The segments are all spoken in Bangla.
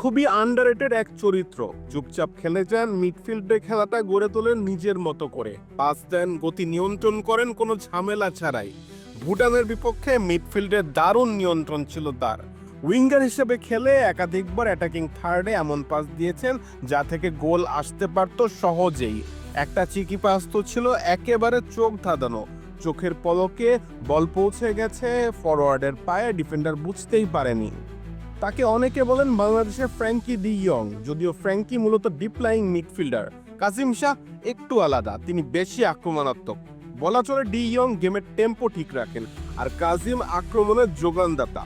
খুবই আন্ডারেটেড এক চরিত্র। চুপচাপ খেলে যান মিডফিল্ডে খেলাটা গড়ে তোলেন নিজের মতো করে। পাস দেন, গতি নিয়ন্ত্রণ করেন, কোনো ঝামেলা ছাড়াই। ভুটানের বিপক্ষে মিডফিল্ডে দারুণ নিয়ন্ত্রণ ছিল তার। উইঙ্গার হিসেবে খেলে একাধিকবার অ্যাটাকিং থার্ডে এমন পাস দিয়েছেন, যা থেকে গোল আসতে পারত সহজেই। একটা চিকি পাস তো ছিল একেবারে চোখ ধাঁধানো। চোখের পলকে বল পৌঁছে গেছে ফরওয়ার্ডের পায়ে ডিফেন্ডার বুঝতেই পারেনি। তাকে অনেকে বলেন বাংলাদেশের ফ্র্যাঙ্কি ডি ইয়ং, যদিও ফ্র্যাঙ্কি মূলত ডিপ্লাইং মিডফিল্ডার। কাজিম শাহ একটু আলাদা, তিনি বেশি আক্রমণাত্মক। বলা চলে ডি ইয়ং গেমের টেম্পো ঠিক রাখেন, আর কাজিম আক্রমণের যোগানদাতা।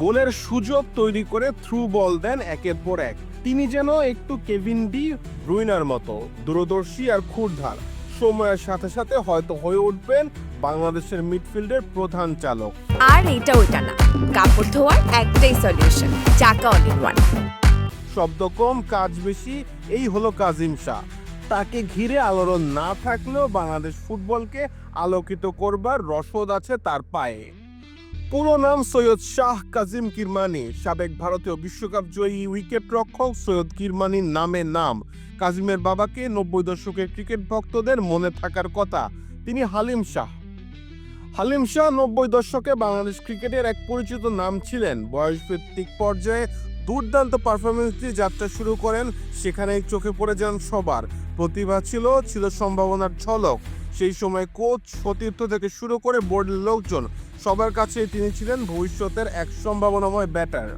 গোলের সুযোগ তৈরি করে থ্রু বল দেন একের পর এক। তিনি যেন একটু কেভিন ডি ব্রুইনার মতো, দূরদর্শী আর ক্ষুরধার। সময়ের সাথে সাথে হয়তো হয়ে উঠবেন বাংলাদেশের মিডফিল্ডের প্রধান চালক। আর এটা ওইটা না। কাপড় ধোয়ার একটাই সলিউশন চাকা অল ইন ওয়ান শব্দ কম, কাজ বেশি, এই হলো কাজিম শাহ। তাকে ঘিরে আলোড়ন না থাকলেও বাংলাদেশ ফুটবলকে আলোকিত করবার রসদ আছে তার পায়ে। পুরো নাম সৈয়দ শাহ কাজিম কিরমানি, সাবেক ভারতীয় বিশ্বকাপ জয়ী উইকেট রক্ষক সৈয়দ কিরমানির নামে নাম। কাজিমের বাবাকে নব্বই দশকের ক্রিকেট ভক্তদের মনে থাকার কথা, তিনি হালিম শাহ। হালিম শাহ নব্বই দশকে বাংলাদেশ ক্রিকেটের এক পরিচিত নাম ছিলেন। বয়সভিত্তিক পর্যায়ে দুর্দান্ত পারফরমেন্স দিয়ে যাত্রা শুরু করেন, সেখানেই চোখে পড়ে যান সবার। প্রতিভা ছিল ছিল সম্ভাবনার ঝলক। সেই সময় কোচ, সতীর্থ থেকে শুরু করে বোর্ডের লোকজন, সবার কাছেই তিনি ছিলেন ভবিষ্যতের এক সম্ভাবনাময় ব্যাটার।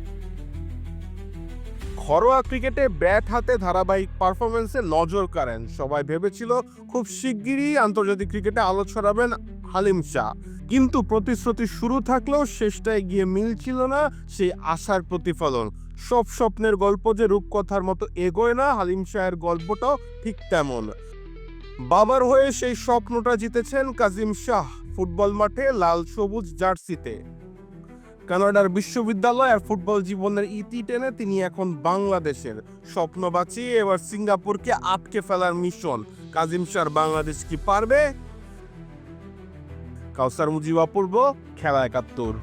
ঘরোয়া ক্রিকেটে ব্যাট হাতে ধারাবাহিক পারফরমেন্সে নজর কাড়েন। সবাই ভেবেছিল খুব শিগগিরই আন্তর্জাতিক ক্রিকেটে আলো ছড়াবেন হালিম শাহ। কিন্তু প্রতিশ্রুতি শুরু থাকলেও শেষটায় গিয়ে মিলছিল না সেই আশার প্রতিফলন। সব স্বপ্নের গল্প যে রূপকথার মতো এগোয় না, হালিম শাহের গল্পটাও ঠিক তেমন। বাবার হয়ে সেই স্বপ্নটা জিতেছেন কাজিম শাহ। ফুটবল মাঠে লাল সবুজ জার্সিতে। কানাডার বিশ্ববিদ্যালয় আর ফুটবল জীবনের ইতি টেনে তিনি এখন বাংলাদেশের স্বপ্ন বাঁচিয়ে এবার সিঙ্গাপুরকে আটকে ফেলার মিশন। কাজিম শাহ বাংলাদেশ কি পারবে? কাউসার মুজিব খেলা একাত্তর।